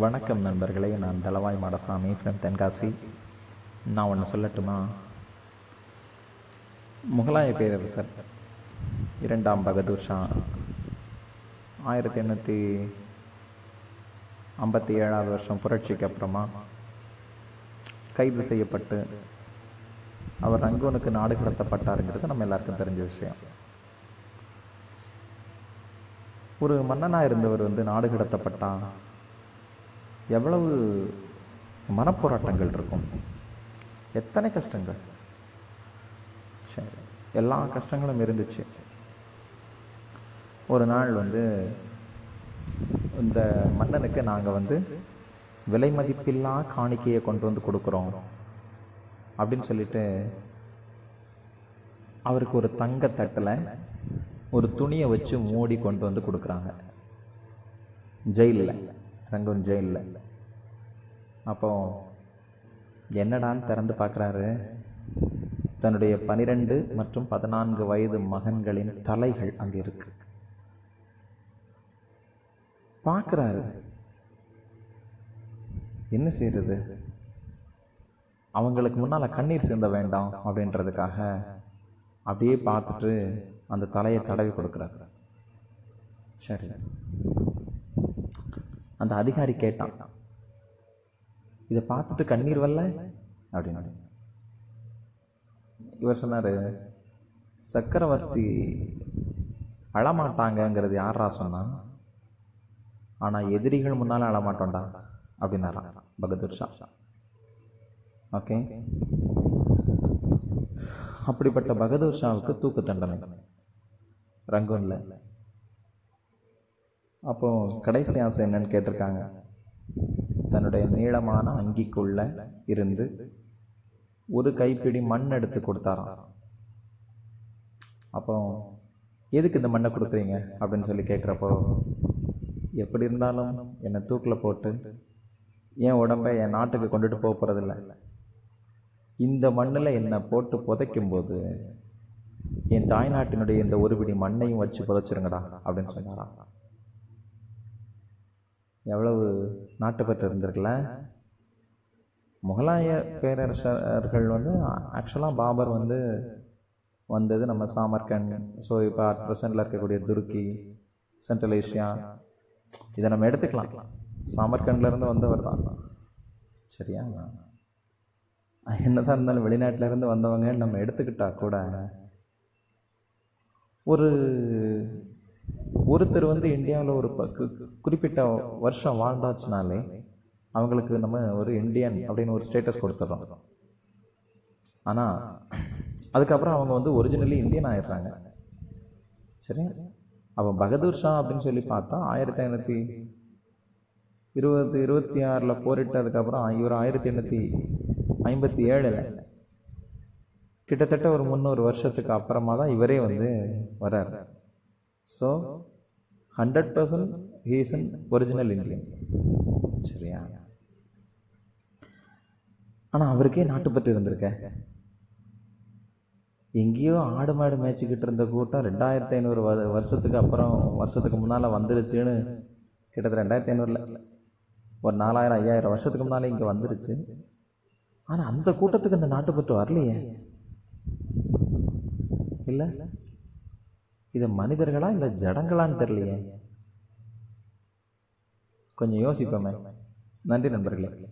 வணக்கம் நண்பர்களே நான் தலவாய் மாடசாமி ஃப்ரம் தென்காசி. நான் ஒன்று சொல்லட்டுமா? முகலாய பேரரசர் இரண்டாம் பகதூர் ஷா. ஆயிரத்தி எண்ணூற்றி ஐம்பத்தி ஏழாவது வருஷம் புரட்சிக்கு அப்புறமா கைது செய்யப்பட்டு அவர் ரங்கூனுக்கு நாடு கடத்தப்பட்டாருங்கிறது நம்ம எல்லாருக்கும் தெரிஞ்ச விஷயம். ஒரு மன்னனாக இருந்தவர் வந்து நாடு கடத்தப்பட்டான். எவ்வளவு மனப்போராட்டங்கள் இருக்கும்? எத்தனை கஷ்டங்கள்? சரி எல்லா கஷ்டங்களும் இருந்துச்சு. ஒரு நாள் வந்து இந்த மன்னனுக்கு நாங்கள் வந்து விலை மதிப்பில்லா காணிக்கையை கொண்டு வந்து கொடுக்குறோம் அப்படின்னு சொல்லிட்டு அவருக்கு ஒரு தங்க தட்டில் ஒரு துணியை வச்சு மூடி கொண்டு வந்து கொடுக்குறாங்க. ஜெயிலில். ரங்கூன் ஜெயிலில். அப்போ என்னடான்னு திறந்து பார்க்குறாரு தன்னுடைய பனிரெண்டு மற்றும் பதினான்கு வயது மகன்களின் தலைகள் அங்கே இருக்கு. பார்க்குறாரு என்ன செய்யறது அவங்களுக்கு முன்னால் கண்ணீர் சேர்ந்த வேண்டாம் அப்படின்றதுக்காக அப்படியே பார்த்துட்டு அந்த தலையை தடவி கொடுக்குறாரு. சரி. அந்த அதிகாரி கேட்டான். இதை பார்த்துட்டு கண்ணீர் வரல? அப்படின்னு இவர் சொன்னார் சக்கரவர்த்தி அழமாட்டாங்கங்கிறது யாரா சொன்னா? ஆனால் எதிரிகள் முன்னால் அழமாட்டோண்டா அப்படின்னாரா பகதூர் ஷா. ஓகே. அப்படிப்பட்ட பகதூர் ஷாவுக்கு தூக்கு தண்டனை. ரங்கூனில் அப்போ கடைசி ஆசை என்னன்னு கேட்டிருக்காங்க. தன்னுடைய நீளமான அங்கிக்குள்ள இருந்து ஒரு கைப்பிடி மண் எடுத்து கொடுத்தாராம். அப்போ எதுக்கு இந்த மண்ணை கொடுக்குறீங்க? அப்படின்னு சொல்லி கேட்குறப்போ எப்படி இருந்தாலும் என்னை தூக்கில் போட்டு என் உடம்பை என் நாட்டுக்கு கொண்டுட்டு போக போகிறதில்ல இந்த மண்ணில் என்னை போட்டு புதைக்கும் போது என் தாய்நாட்டினுடைய இந்த ஒரு பிடி மண்ணையும் வச்சு புதைச்சிருங்கடா அப்படின்னு சொன்னாராம். எவ்வளவு நாட்டுப்பற்று இருந்திருக்குல்ல முகலாய பேரரசர்கள் வந்து ஆக்சுவலாக பாபர் வந்து வந்தது நம்ம சாமர்கண்ட். ஸோ இப்போ அட் ப்ரெசண்டில் இருக்கக்கூடிய துருக்கி சென்ட்ரல் ஏஷியா இதை நம்ம எடுத்துக்கலாம். சாமர்கண்ட்லேருந்து வந்தவர் தான். சரியா? என்னதான் இருந்தாலும் வெளிநாட்டிலேருந்து வந்தவங்க நம்ம எடுத்துக்கிட்டால் கூட ஒரு ஒருத்தர் வந்து இந்தியாவில் ஒரு ப- கு- குறிப்பிட்ட வருஷம் வாழ்ந்தாச்சுனாலே அவங்களுக்கு நம்ம ஒரு இந்தியன் அப்படின்னு ஒரு ஸ்டேட்டஸ் கொடுத்துட்றோம் ஆனால் அதுக்கப்புறம் அவங்க வந்து ஒரிஜினலி இந்தியன் ஆயிடுறாங்க. சரி? அப்போ பகதூர் ஷா அப்படின்னு சொல்லி பார்த்தா ஆயிரத்தி ஐநூற்றி இருபது இருபத்தி ஆறில் போரிட்டதுக்கப்புறம் இவர் ஆயிரத்தி எண்ணூற்றி ஐம்பத்தி ஏழில் கிட்டத்தட்ட ஒரு முந்நூறு வருஷத்துக்கு அப்புறமா தான் இவரே வந்து வர்றார். So hundred percent he's original Indian சரியா? ஆனால் அவருக்கே நாட்டுப்பற்று இருந்திருக்க. எங்கேயோ ஆடு மாடு மேய்ச்சிக்கிட்டு இருந்த கூட்டம் ரெண்டாயிரத்தி ஐநூறு வ வருஷத்துக்கு அப்புறம் வருஷத்துக்கு முன்னால் வந்துருச்சுன்னு கிட்டத்தட்ட ரெண்டாயிரத்தி ஐநூறில். ஒரு நாலாயிரம் ஐயாயிரம் வருஷத்துக்கு முன்னால் இங்கே வந்துருச்சு. ஆனால் அந்த கூட்டத்துக்கு இந்த நாட்டுப்பற்று வரலையே. இல்லை? இது மனிதர்களா இல்லை ஜடங்களான்னு தெரியலையே? கொஞ்சம் யோசிப்போமே. நன்றி நண்பர்களே.